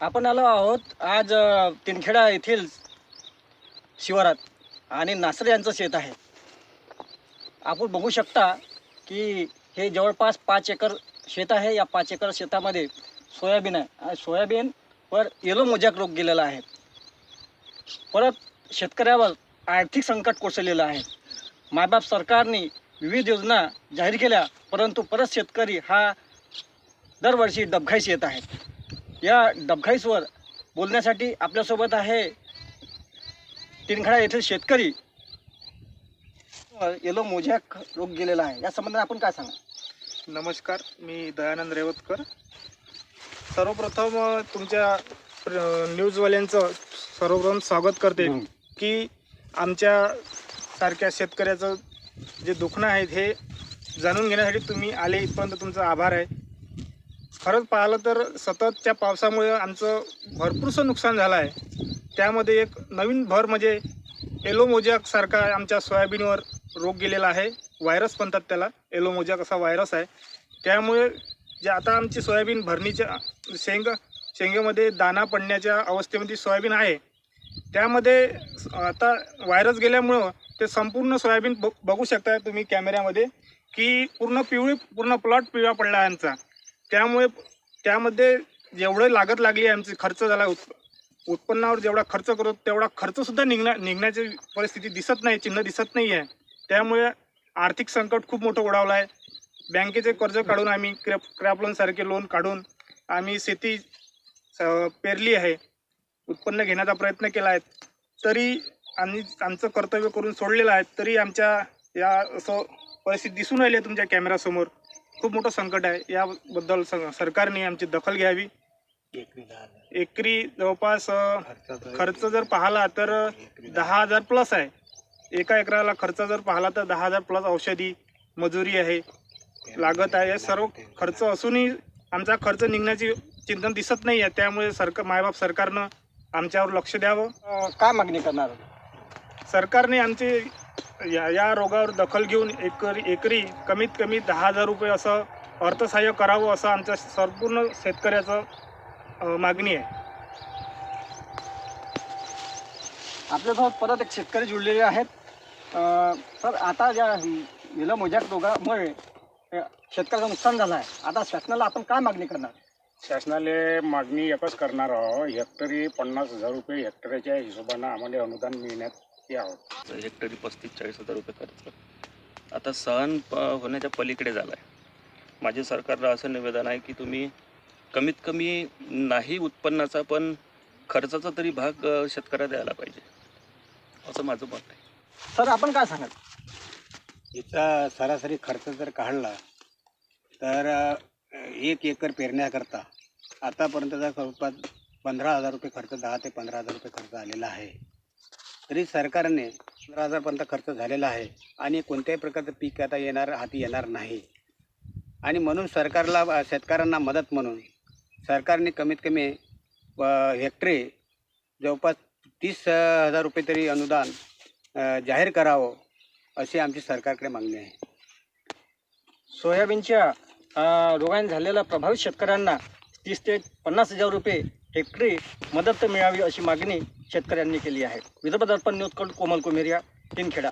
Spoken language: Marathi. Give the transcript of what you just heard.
आपण आलो आहोत आज तिनखेडा येथील शिवारात आणि नासरे यांचं शेत आहे. आपण बघू शकता की हे जवळपास पाच एकर शेत आहे. या पाच एकर शेतामध्ये सोयाबीन आहे. आणि सोयाबीनवर येलो मोजॅक रोग गेलेला आहे. परत शेतकऱ्यावर आर्थिक संकट कोसळलेलं आहे. मायबाप सरकारने विविध योजना जाहीर केल्या परंतु परत शेतकरी हा दरवर्षी डबघाईस येत आहे. या डबघाईसवर बोलण्यासाठी आपल्यासोबत आहे तिनखडा येथील शेतकरी. येलो मोझॅक रोग गेलेला आहे. या संबंधात आपण काय सांगा नमस्कार मी दयानंद रेवतकर. सर्वप्रथम तुमच्या न्यूजवाल्यांचं सर्वप्रथम स्वागत करते की आमच्या सारख्या शेतकऱ्याचं जे दुखणं आहेत हे जाणून घेण्यासाठी तुम्ही आले इथपर्यंत तुमचा आभार आहे. खरंच पाहिलं तर सततच्या पावसामुळे आमचं भरपूरसं नुकसान झालं आहे. त्यामध्ये एक नवीन भर म्हणजे एलो मोजॅकसारखा आमच्या सोयाबीनवर रोग गेलेला आहे. व्हायरस म्हणतात त्याला. एलोमोजॅक असा व्हायरस आहे. त्यामुळे जे आता आमची सोयाबीन भरणीच्या शेंग शेंगेमध्ये दाना पडण्याच्या अवस्थेमध्ये सोयाबीन आहे. त्यामध्ये आता व्हायरस गेल्यामुळं ते संपूर्ण सोयाबीन बघ बघू शकता तुम्ही कॅमेऱ्यामध्ये की पूर्ण पिवळी पूर्ण प्लॉट पिवळा पडला आहे आमचा. त्यामुळे त्यामध्ये जेवढं लागत लागली आहे आमची खर्च झाला उत् उत्पन्नावर जेवढा खर्च करतो तेवढा खर्चसुद्धा निघण्या निघण्याची परिस्थिती दिसत नाही चिन्ह दिसत नाही आहे त्यामुळे आर्थिक संकट खूप मोठं ओढावलं आहे. बँकेचे कर्ज काढून आम्ही क्रॅप क्रॅप लोनसारखे लोन काढून आम्ही शेती पेरली आहे. उत्पन्न घेण्याचा प्रयत्न केला आहे. तरी आम्ही आमचं कर्तव्य करून सोडलेलं आहे. तरी आमच्या या असं परिस्थिती दिसून राहिली आहे तुमच्या कॅमेरासमोर. खूप मोठं संकट आहे. याबद्दल स- सरकारने आमची दखल घ्यावी. एकरी जवळपास अ, खर्च जर पाहिला तर दहा हजार प्लस आहे. एका एकराला खर्च जर पाहिला तर दहा हजार प्लस औषधी मजुरी आहे. लागत आहे. सर्व खर्च असूनही आमचा खर्च निघण्याची चिंतन दिसत नाही आहे त्यामुळे सरकार मायबाप सरकारनं आमच्यावर लक्ष द्यावं. अ, काय मागणी करणार? सरकारने आमचे या या रोगावर दखल घेऊन एकरी एकरी कमीत कमी दहा हजार रुपये असं अर्थसहाय्य करावं असं आमच्या संपूर्ण शेतकऱ्याचं मागणी आहे. आपल्यासोबत परत एक शेतकरी जुळलेले आहेत. अ, सर आता ज्या विला मोजॅक रोगामुळे शेतकऱ्याचं नुकसान झालं आहे. आता शासनाला आपण काय मागणी करणार? शासनाला मागणी एकच करणार आहोत. हेक्टरी पन्नास हजार रुपये हेक्टरच्या हिशोबानं आम्हाला अनुदान मिळण्यात यावं. हेक्टरी पस्तीस चाळीस हजार रुपये खर्च आता सहन प- होण्याच्या पलीकडे झाला आहे माझे सरकारला असं निवेदन आहे की तुम्ही कमीत कमी नाही उत्पन्नाचा पण खर्चाचा तरी भाग अ, शेतकऱ्याला द्यायला पाहिजे. असं माझं मत आहे. सर आपण काय सांगाल? याचा सरासरी खर्च जर काढला तर एक एकर पेरण्याकरता आतापर्यंतचा जवळपास पंधरा हजार रुपये खर्च दहा ते पंधरा हजार रुपये खर्च आलेला आहे. तरी सरकारने पंधरा हजारपर्यंत खर्च झालेला आहे आणि कोणत्याही प्रकारचं पीक आता येणार हाती येणार नाही. आणि म्हणून सरकारला शेतकऱ्यांना मदत म्हणून सरकारने कमीत कमी हेक्टरी जवळपास तीस हजार रुपये तरी अनुदान जाहीर करावं अशी आमची सरकारकडे मागणी आहे. सोयाबीनच्या रोगाने झालेल्या प्रभावित शेतकऱ्यांना तीस ते पन्नास हजार रुपये हेक्टरी मदत मिळावी अशी मागणी शेतकऱ्यांनी केली आहे. विदर्भ दर्पण न्यूजकडून कोमल कुमेरिया तीनखेडा